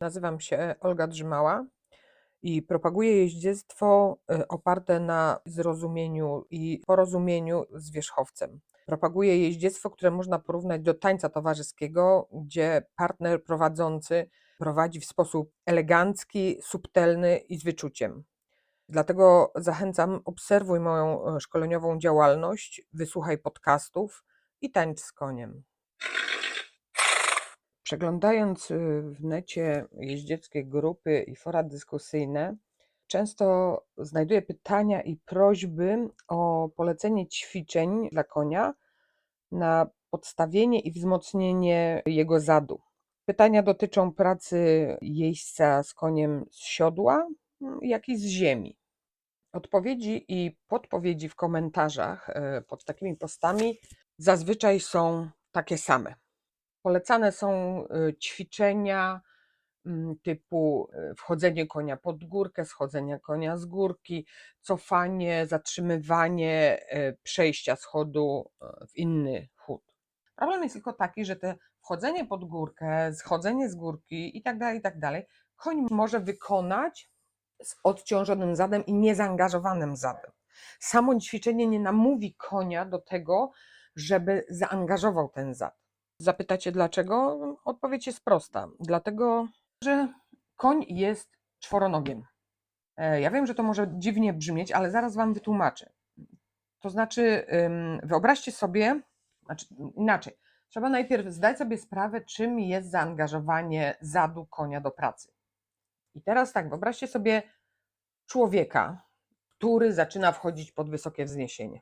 Nazywam się Olga Drzymała i propaguję jeździectwo y, oparte na zrozumieniu i porozumieniu z wierzchowcem. Propaguję jeździectwo, które można porównać do tańca towarzyskiego, gdzie partner prowadzący prowadzi w sposób elegancki, subtelny i z wyczuciem. Dlatego zachęcam, obserwuj moją e, szkoleniową działalność, wysłuchaj podcastów i tańcz z koniem. Przeglądając y, w necie jeździeckie grupy i fora dyskusyjne, często znajduję pytania i prośby o polecenie ćwiczeń dla konia na podstawienie i wzmocnienie jego zadu. Pytania dotyczą pracy jeźdźca z koniem z siodła, jak i z ziemi. Odpowiedzi i podpowiedzi w komentarzach e, pod takimi postami zazwyczaj są takie same. Polecane są y, ćwiczenia mm, typu y, wchodzenie konia pod górkę, schodzenie konia z górki, cofanie, zatrzymywanie y, przejścia schodu w inny chód. Problem jest tylko taki, że te wchodzenie pod górkę, schodzenie z górki i tak dalej, i tak dalej, koń może wykonać z odciążonym zadem i niezaangażowanym zadem. Samo ćwiczenie nie namówi konia do tego, żeby zaangażował ten zad. Zapytacie dlaczego? Odpowiedź jest prosta. Dlatego, że koń jest czworonogiem. E, ja wiem, że to może dziwnie brzmieć, ale zaraz Wam wytłumaczę. To znaczy, wyobraźcie sobie, znaczy inaczej, trzeba najpierw zdać sobie sprawę, czym jest zaangażowanie zadu konia do pracy. I teraz tak, wyobraźcie sobie człowieka, który zaczyna wchodzić pod wysokie wzniesienie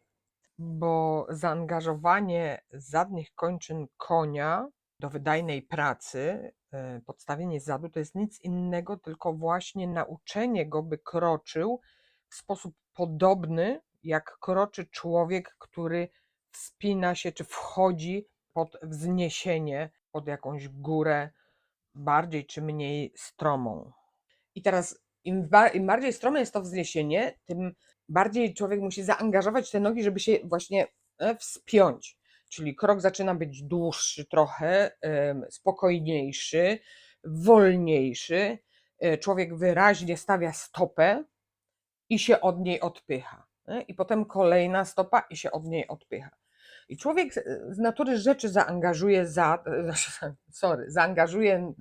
bo zaangażowanie zadnich kończyn konia do wydajnej pracy, e, podstawienie zadu to jest nic innego, tylko właśnie nauczenie go, by kroczył w sposób podobny, jak kroczy człowiek, który wspina się czy wchodzi pod wzniesienie, pod jakąś górę, bardziej czy mniej stromą. I teraz im, im bardziej strome jest to wzniesienie, tym bardziej człowiek musi zaangażować te nogi, żeby się właśnie e, wspiąć. Czyli krok zaczyna być dłuższy trochę, spokojniejszy, wolniejszy. E, człowiek wyraźnie stawia stopę i się od niej odpycha. E, I potem kolejna stopa i się od niej odpycha. I człowiek z natury rzeczy zaangażuje za, sorry, zaangażuje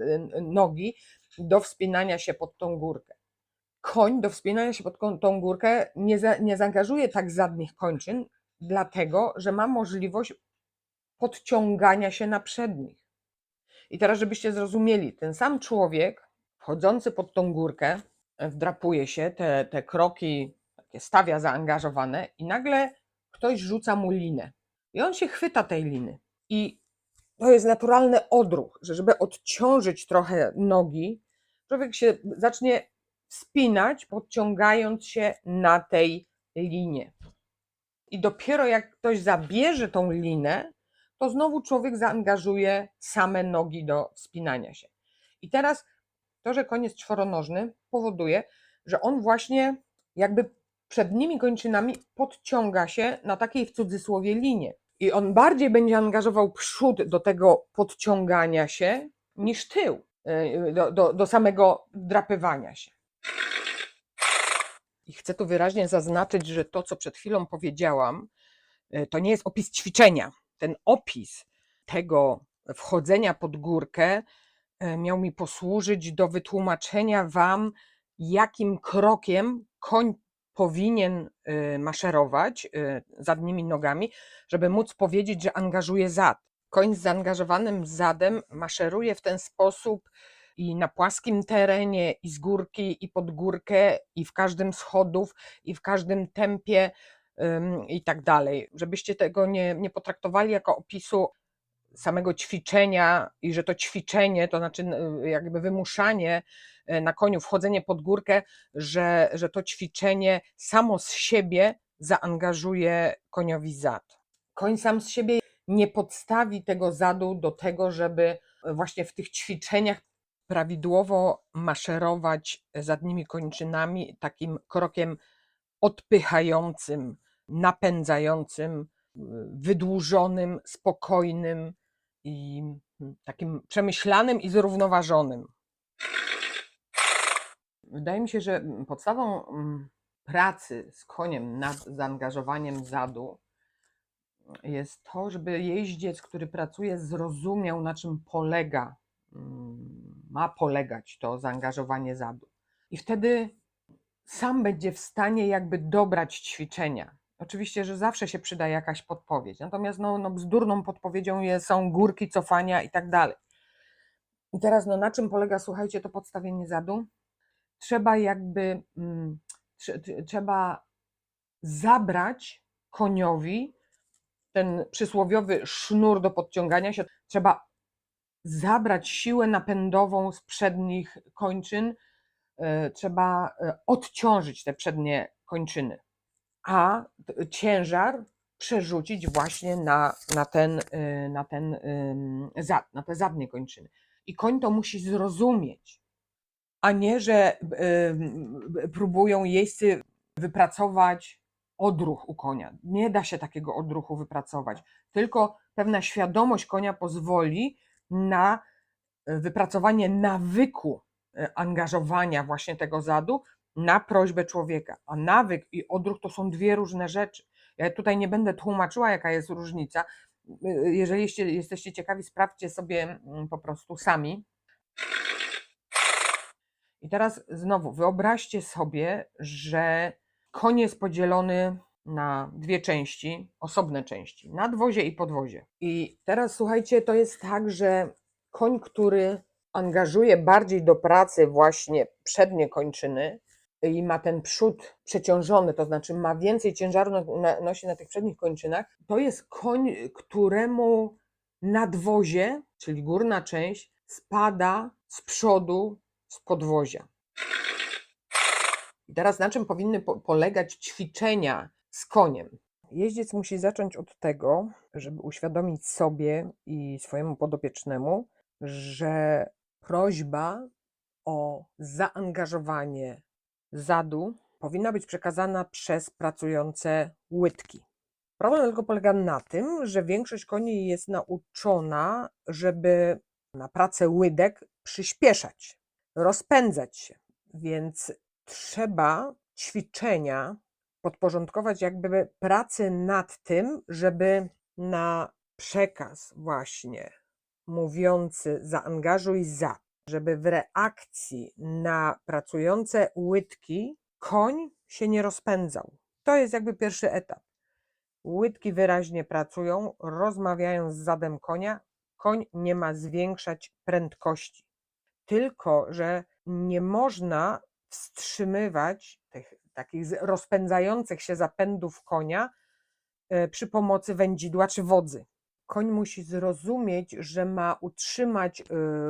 nogi do wspinania się pod tą górkę koń do wspinania się pod tą górkę nie, za, nie zaangażuje tak zadnich kończyn, dlatego że ma możliwość podciągania się na przednich. I teraz, żebyście zrozumieli, ten sam człowiek wchodzący pod tą górkę, wdrapuje się, te, te kroki takie stawia zaangażowane i nagle ktoś rzuca mu linę. I on się chwyta tej liny. I to jest naturalny odruch, że żeby odciążyć trochę nogi, człowiek się zacznie wspinać, podciągając się na tej linie. I dopiero jak ktoś zabierze tą linę, to znowu człowiek zaangażuje same nogi do wspinania się. I teraz to, że jest czworonożny, powoduje, że on właśnie jakby przednimi kończynami podciąga się na takiej w cudzysłowie linie. I on bardziej będzie angażował przód do tego podciągania się niż tył, y, do, do, do samego drapywania się. I chcę tu wyraźnie zaznaczyć, że to, co przed chwilą powiedziałam, e, to nie jest opis ćwiczenia. Ten opis tego wchodzenia pod górkę e, miał mi posłużyć do wytłumaczenia Wam, jakim krokiem koń powinien e, maszerować zadnimi nogami, żeby móc powiedzieć, że angażuje zad. Koń z zaangażowanym zadem maszeruje w ten sposób, i na płaskim terenie, i z górki, i pod górkę, i w każdym schodów, i w każdym tempie i tak dalej. Żebyście tego nie, nie potraktowali jako opisu samego ćwiczenia i że to ćwiczenie, to znaczy jakby wymuszanie e, na koniu, wchodzenie pod górkę, że, że to ćwiczenie samo z siebie zaangażuje koniowi zad. Koń sam z siebie nie podstawi tego zadu do tego, żeby właśnie w tych ćwiczeniach prawidłowo maszerować zadnimi kończynami takim krokiem odpychającym, napędzającym, wydłużonym, spokojnym i takim przemyślanym i zrównoważonym. Wydaje mi się, że mm, podstawą mm, pracy z koniem nad zaangażowaniem zadu jest to, żeby jeździec, który pracuje, zrozumiał, na czym polega, mm, ma polegać to zaangażowanie zadu. I wtedy sam będzie w stanie jakby dobrać ćwiczenia. Oczywiście, że zawsze się przyda jakaś podpowiedź, natomiast no, no bzdurną podpowiedzią je- są górki, cofania i tak dalej. I teraz, no na czym polega, słuchajcie, to podstawienie zadu? Trzeba jakby, mm, trze- trze- trzeba zabrać koniowi ten przysłowiowy sznur do podciągania się, trzeba zabrać siłę napędową z przednich kończyn, e, trzeba e, odciążyć te przednie kończyny, a ciężar przerzucić właśnie na, na, ten, e, na ten na te zadnie kończyny. I koń to musi zrozumieć, a nie, że próbują jeźdźcy wypracować odruch u konia. Nie da się takiego odruchu wypracować, tylko pewna świadomość konia pozwoli na e, wypracowanie nawyku e, angażowania właśnie tego zadu na prośbę człowieka. A nawyk i odruch to są dwie różne rzeczy. Ja tutaj nie będę tłumaczyła, jaka jest różnica. E, Jeżeli jesteście- ciekawi, sprawdźcie sobie mm, po prostu sami. I teraz znowu wyobraźcie sobie, że koń jest podzielony na dwie części, osobne części, nadwozie i podwozie. I teraz słuchajcie, to jest tak, że koń, który angażuje bardziej do pracy właśnie przednie kończyny i ma ten przód przeciążony, to znaczy ma więcej ciężaru nosi na tych przednich kończynach, to jest koń, któremu nadwozie, czyli górna część, spada z przodu z podwozia. I teraz na czym powinny po- polegać ćwiczenia z koniem? Jeździec musi zacząć od tego, żeby uświadomić sobie i swojemu podopiecznemu, że prośba o zaangażowanie zadu powinna być przekazana przez pracujące łydki. Problem tylko polega na tym, że większość koni jest nauczona, żeby na pracę łydek przyspieszać, rozpędzać się. Więc trzeba ćwiczenia podporządkować jakby pracy nad tym, żeby na przekaz właśnie mówiący zaangażuj za, żeby w reakcji na pracujące łydki koń się nie rozpędzał. To jest jakby pierwszy etap. Łydki wyraźnie pracują, rozmawiają z zadem konia, koń nie ma zwiększać prędkości. Tylko, że nie można wstrzymywać tych takich rozpędzających się zapędów konia e, przy pomocy wędzidła czy wodzy. Koń musi zrozumieć, że ma utrzymać e,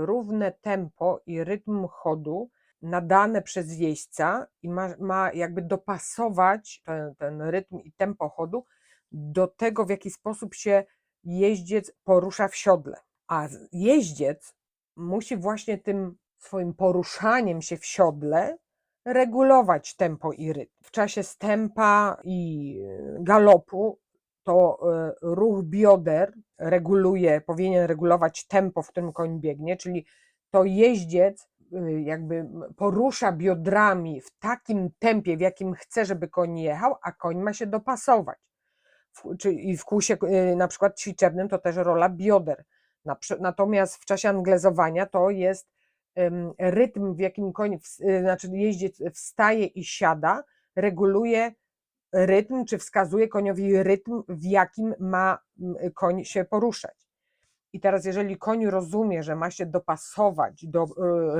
równe tempo i rytm chodu nadane przez jeźdźca i ma, ma jakby dopasować ten, ten rytm i tempo chodu do tego, w jaki sposób się jeździec porusza w siodle. A jeździec musi właśnie tym swoim poruszaniem się w siodle regulować tempo i rytm. W czasie stępa i e, galopu to e, ruch bioder reguluje, powinien regulować tempo, w którym koń biegnie, czyli to jeździec y, jakby porusza biodrami w takim tempie, w jakim chce, żeby koń jechał, a koń ma się dopasować. I w kursie y, na przykład ćwiczebnym to też rola bioder. Natomiast w czasie anglezowania to jest rytm, w jakim koń, y, znaczy jeździec wstaje i siada, reguluje rytm, czy wskazuje koniowi rytm, w jakim ma koń się poruszać. I teraz, jeżeli koń rozumie, że ma się dopasować do y,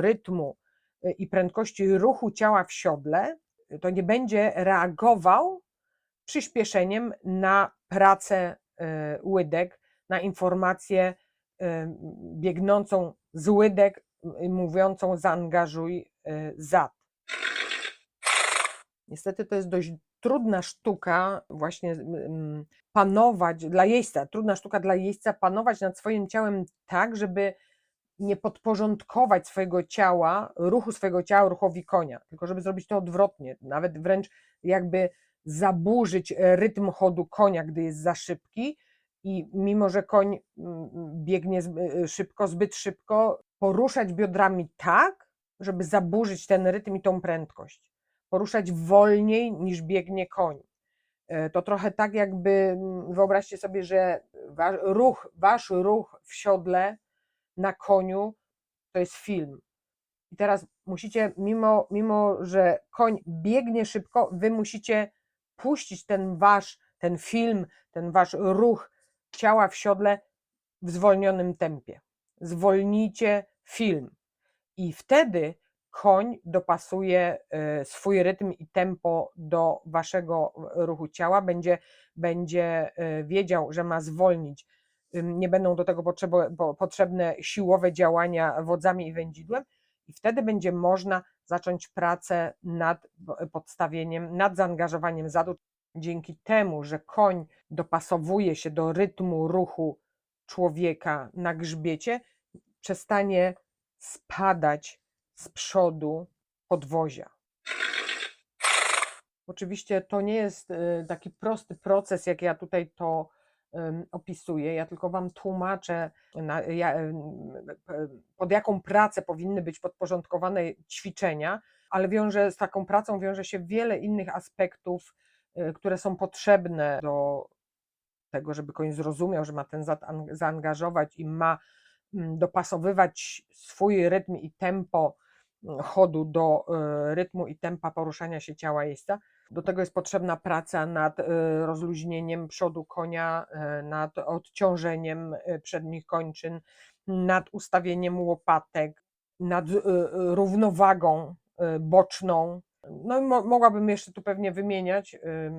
rytmu y, i prędkości ruchu ciała w siodle, to nie będzie reagował przyspieszeniem na pracę łydek, na informację biegnącą z łydek, mówiącą zaangażuj y, zad. Niestety to jest dość trudna sztuka właśnie panować dla jeźdźca, trudna sztuka dla jeźdźca panować nad swoim ciałem tak, żeby nie podporządkować swojego ciała, ruchu swojego ciała ruchowi konia, tylko żeby zrobić to odwrotnie, nawet wręcz jakby zaburzyć rytm chodu konia, gdy jest za szybki i mimo, że koń mm, biegnie zby- szybko, zbyt szybko, poruszać biodrami tak, żeby zaburzyć ten rytm i tą prędkość. Poruszać wolniej niż biegnie koń. E, To trochę tak, jakby mm, wyobraźcie sobie, że wasz ruch, wasz ruch w siodle na koniu to jest film. I teraz musicie, mimo, mimo że koń biegnie szybko, wy musicie puścić ten wasz, ten film, ten wasz ruch ciała w siodle w zwolnionym tempie. Zwolnijcie film. I wtedy koń dopasuje e, swój rytm i tempo do waszego ruchu ciała, będzie, będzie e, wiedział, że ma zwolnić. Nie będą do tego potrzebne siłowe działania wodzami i wędzidłem, i wtedy będzie można zacząć pracę nad podstawieniem, nad zaangażowaniem zadu. Dzięki temu, że koń dopasowuje się do rytmu ruchu człowieka na grzbiecie, przestanie spadać z przodu podwozia. Oczywiście to nie jest y, taki prosty proces, jak ja tutaj to opisuję. Ja tylko Wam tłumaczę, pod jaką pracę powinny być podporządkowane ćwiczenia, ale wiąże z taką pracą wiąże się wiele innych aspektów, które są potrzebne do tego, żeby koń zrozumiał, że ma ten zaangażować i ma mm, dopasowywać swój rytm i tempo mm, chodu do y, rytmu i tempa poruszania się ciała jeźdźca. Do tego jest potrzebna praca nad y, rozluźnieniem przodu konia, y, nad odciążeniem y, przednich kończyn, nad ustawieniem łopatek, nad y, y, równowagą y, boczną. No mogłabym jeszcze tu pewnie wymieniać, y,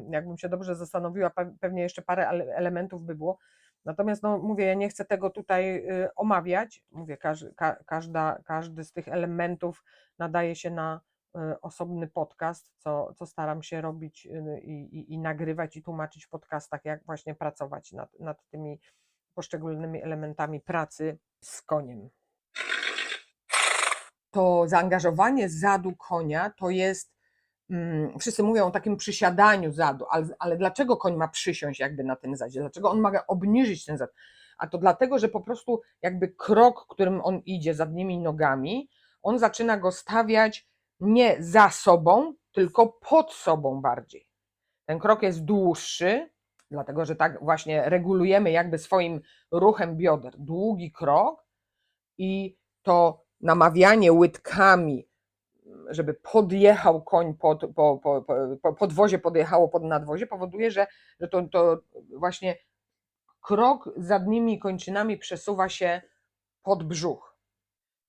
jakbym się dobrze zastanowiła, pe- pewnie jeszcze parę ele- elementów by było. Natomiast no, mówię, ja nie chcę tego tutaj y, omawiać. Mówię, każ, ka, każda, każdy z tych elementów nadaje się na y, osobny podcast, co, co staram się robić i, i, i nagrywać i tłumaczyć w podcastach, jak właśnie pracować nad, nad tymi poszczególnymi elementami pracy z koniem. To zaangażowanie zadu konia to jest, wszyscy mówią o takim przysiadaniu zadu, ale, ale dlaczego koń ma przysiąść jakby na tym zadzie? Dlaczego on ma obniżyć ten zad? A to dlatego, że po prostu jakby krok, którym on idzie zadnimi nogami, on zaczyna go stawiać nie za sobą, tylko pod sobą bardziej. Ten krok jest dłuższy, dlatego że tak właśnie regulujemy jakby swoim ruchem bioder. Długi krok i to namawianie łydkami, żeby podjechał koń pod, po, po, po, po podwozie, podjechało pod nadwozie, powoduje, że, że to, to właśnie krok zadnimi kończynami przesuwa się pod brzuch.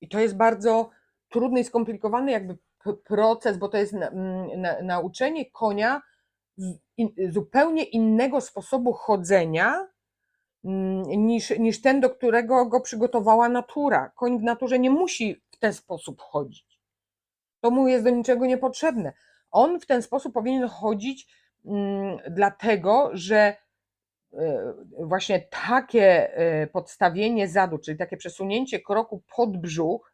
I to jest bardzo trudny i skomplikowany jakby proces, bo to jest na, na, nauczenie konia in, zupełnie innego sposobu chodzenia mm, niż, niż ten, do którego go przygotowała natura. Koń w naturze nie musi w ten sposób chodzić. To mu jest do niczego niepotrzebne. On w ten sposób powinien chodzić mm, dlatego, że e, właśnie takie e, podstawienie zadu, czyli takie przesunięcie kroku pod brzuch,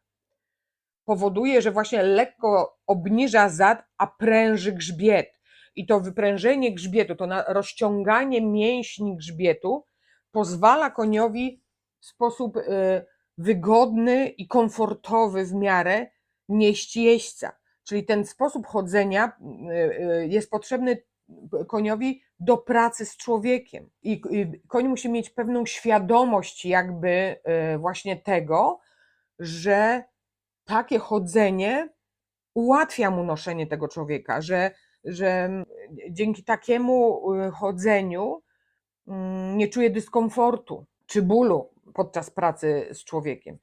powoduje, że właśnie lekko obniża zad, a pręży grzbiet. I to wyprężenie grzbietu, to rozciąganie mięśni grzbietu pozwala koniowi w sposób e, wygodny i komfortowy w miarę nieść jeźdźca. Czyli ten sposób chodzenia e, e, jest potrzebny koniowi do pracy z człowiekiem. I koń musi mieć pewną świadomość jakby e, właśnie tego, że takie chodzenie ułatwia mu noszenie tego człowieka, że, że mm, dzięki takiemu chodzeniu mm, nie czuje dyskomfortu czy bólu podczas pracy z człowiekiem.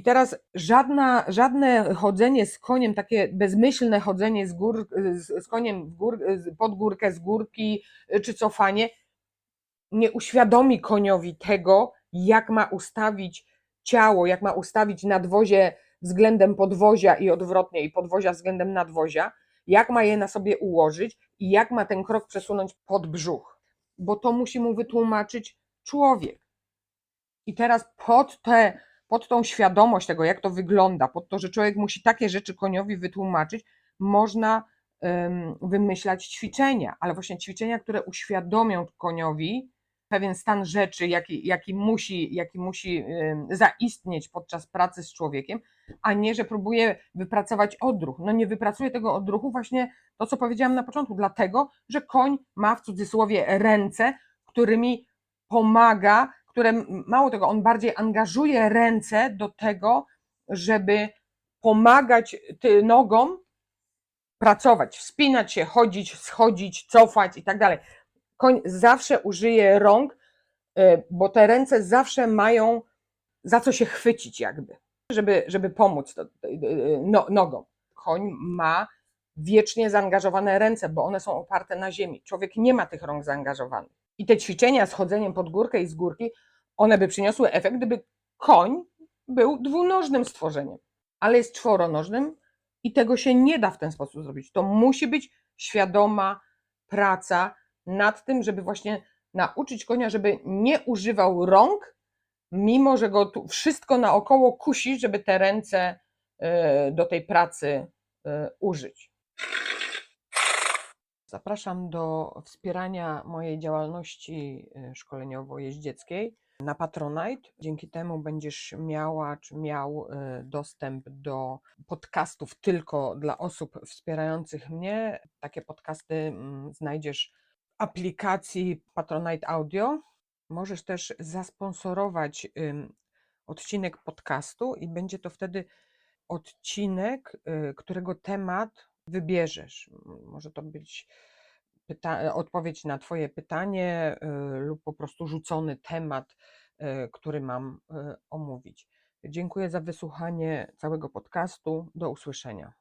I teraz żadna, żadne chodzenie z koniem, takie bezmyślne chodzenie z, gór, z, z koniem gór, pod górkę, z górki, y, czy cofanie, nie uświadomi koniowi tego, jak ma ustawić ciało, jak ma ustawić nadwozie względem podwozia i odwrotnie, i podwozia względem nadwozia, jak ma je na sobie ułożyć i jak ma ten krok przesunąć pod brzuch. Bo to musi mu wytłumaczyć człowiek. I teraz pod, te, pod tą świadomość tego, jak to wygląda, pod to, że człowiek musi takie rzeczy koniowi wytłumaczyć, można wymyślać ćwiczenia, ale właśnie ćwiczenia, które uświadomią koniowi pewien stan rzeczy, jaki, jaki musi, jaki musi zaistnieć podczas pracy z człowiekiem, a nie, że próbuje wypracować odruch. No nie wypracuje tego odruchu właśnie to, co powiedziałam na początku, dlatego, że koń ma w cudzysłowie ręce, którymi pomaga, które mało tego, on bardziej angażuje ręce do tego, żeby pomagać nogom pracować, wspinać się, chodzić, schodzić, cofać i tak dalej. Koń zawsze użyje rąk, y, bo te ręce zawsze mają za co się chwycić jakby, żeby, żeby pomóc to, y, no, nogom. Koń ma wiecznie zaangażowane ręce, bo one są oparte na ziemi. Człowiek nie ma tych rąk zaangażowanych. I te ćwiczenia z chodzeniem pod górkę i z górki, one by przyniosły efekt, gdyby koń był dwunożnym stworzeniem, ale jest czworonożnym i tego się nie da w ten sposób zrobić. To musi być świadoma praca nad tym, żeby właśnie nauczyć konia, żeby nie używał rąk, mimo że go tu wszystko naokoło kusi, żeby te ręce e, do tej pracy e, użyć. Zapraszam do wspierania mojej działalności e, szkoleniowo-jeździeckiej na Patronite. Dzięki temu będziesz miała czy miał e, dostęp do podcastów tylko dla osób wspierających mnie. Takie podcasty mm, znajdziesz w aplikacji Patronite Audio. Możesz też zasponsorować odcinek podcastu i będzie to wtedy odcinek, y, którego temat wybierzesz. Może to być pyta- odpowiedź na Twoje pytanie y, lub po prostu rzucony temat, y, który mam omówić. Dziękuję za wysłuchanie całego podcastu. Do usłyszenia.